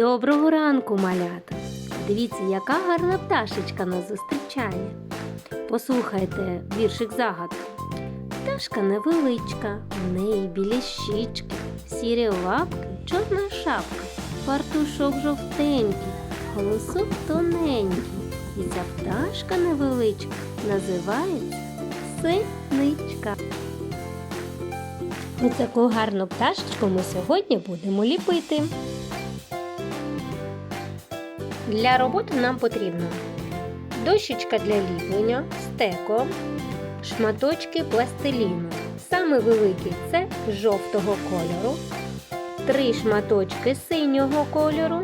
Доброго ранку, малята! Дивіться, яка гарна пташечка нас зустрічає. Послухайте віршик загадку. Пташка невеличка, в неї білі щічки, сірі лапки, чорна шапка, фартушок жовтенький, голосок тоненький. І ця пташка невеличка називається синичка. Ось таку гарну пташечку ми сьогодні будемо ліпити. Для роботи нам потрібно дощечка для ліплення, стеко, шматочки пластиліну. Саме великий це жовтого кольору, три шматочки синього кольору,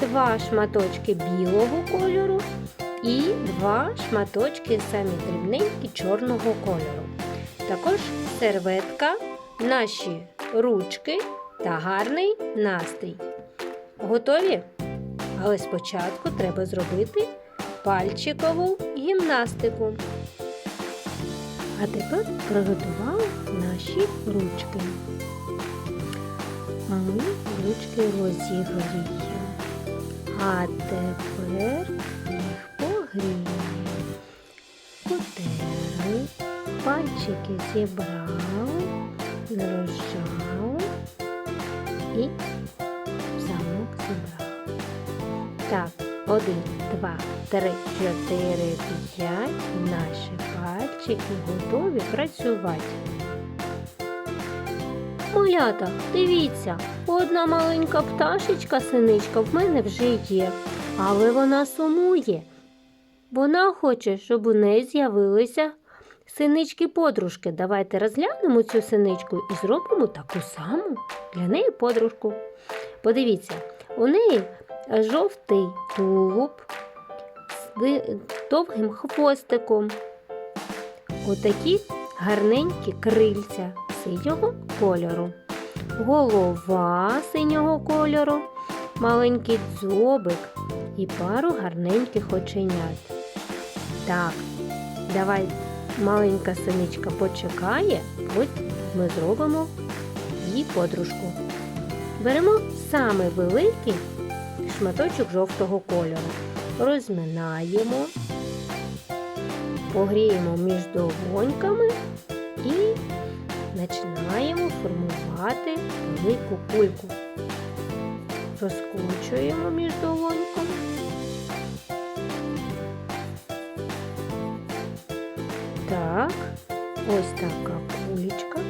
два шматочки білого кольору і два шматочки самі дрібненькі чорного кольору. Також серветка, наші ручки та гарний настрій. Готові? Але спочатку треба зробити пальчикову гімнастику. А тепер приготували наші ручки. Ми ручки розігріємо. А тепер їх погріємо. Потерли, пальчики зібрали, розжали і Так, один, два, три, чотири, п'ять. Наші пальчики готові працювати. Малята, дивіться, одна маленька пташечка синичка в мене вже є, але вона сумує. Вона хоче, щоб у неї з'явилися синички-подружки. Давайте розглянемо цю синичку і зробимо таку саму для неї подружку. Подивіться, у неї жовтий тулуб з довгим хвостиком. Отакі гарненькі крильця синього кольору. Голова синього кольору, маленький дзьобик і пару гарненьких оченят. Так, давай маленька синичка почекає, ось ми зробимо їй подружку. Беремо саме великий шматочок жовтого кольору. Розминаємо, погріємо між долоньками і починаємо формувати велику кульку. Розкручуємо між долоньками. Так, ось така кулечка.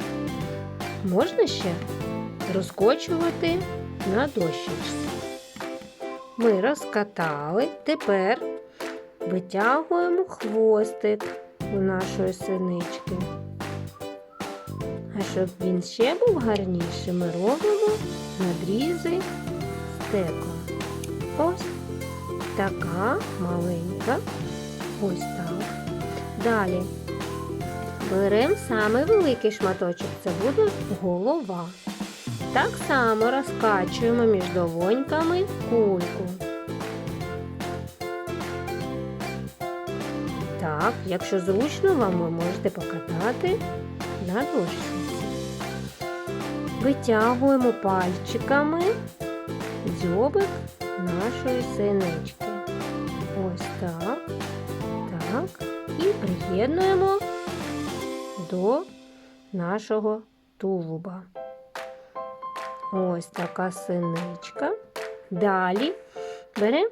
Можна ще розкочувати на дощечці. Ми розкатали. Тепер витягуємо хвостик у нашої синички. А щоб він ще був гарніший, ми робимо надрізи стеком. Ось така маленька. Ось так. Далі беремо саме великий шматочок, це буде голова. Так само розкачуємо між долоньками кульку. Так, якщо зручно вам, ви можете покатати на дошці. Витягуємо пальчиками дзьобик нашої синички. Ось так. Так. І приєднуємо до нашого тулуба. Ось така синичка. Далі беремо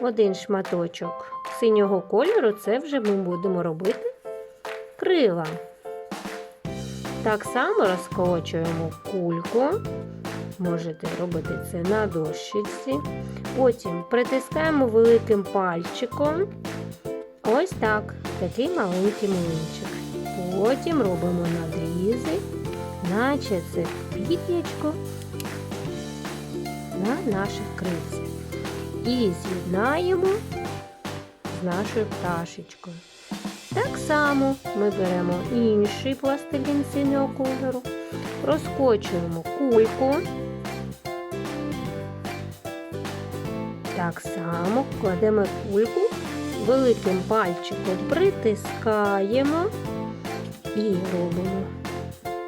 один шматочок синього кольору, це вже ми будемо робити крила. Так само розкочуємо кульку. Можете робити це на дощиці. Потім притискаємо великим пальчиком. Ось так, такий маленький млинчик. Потім робимо надрізи, наче це піт'ячко на наших крильцях. І з'єднаємо з нашою пташечкою. Так само ми беремо інший пластилін синього кольору, розкочуємо кульку. Так само кладемо кульку, великим пальчиком притискаємо і робимо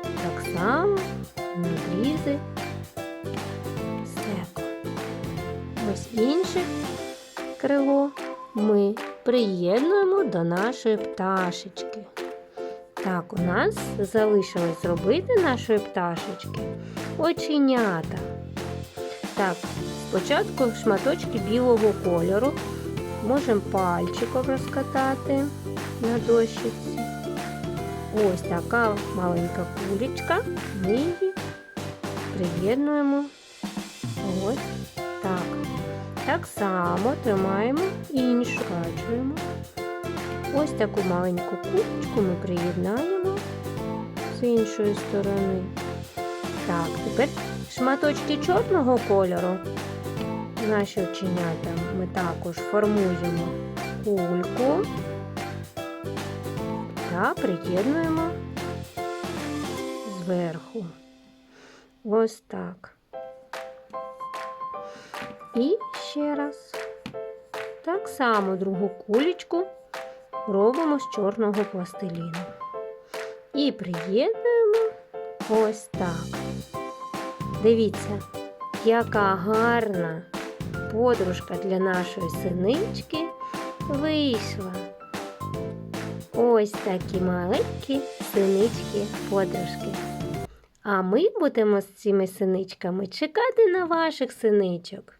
так само надрізи ось інше крило ми приєднуємо до нашої пташечки. Так, у нас залишилось зробити нашої пташечки оченята. Так, спочатку шматочки білого кольору можемо пальчиком розкатати на дощиці. Ось така маленька кулечка. Ми її приєднуємо ось так. Так само тримаємо іншу, качуємо. Ось таку маленьку кулечку ми приєднаємо з іншої сторони. Так, тепер шматочки чорного кольору. Наші оченята ми також формуємо кульку та приєднуємо зверху. Ось так. І ще раз. Так само другу кулечку робимо з чорного пластиліну. І приєднуємо ось так. Дивіться, яка гарна подружка для нашої синички вийшла. Ось такі маленькі синички подружки. А ми будемо з цими синичками чекати на ваших синичок.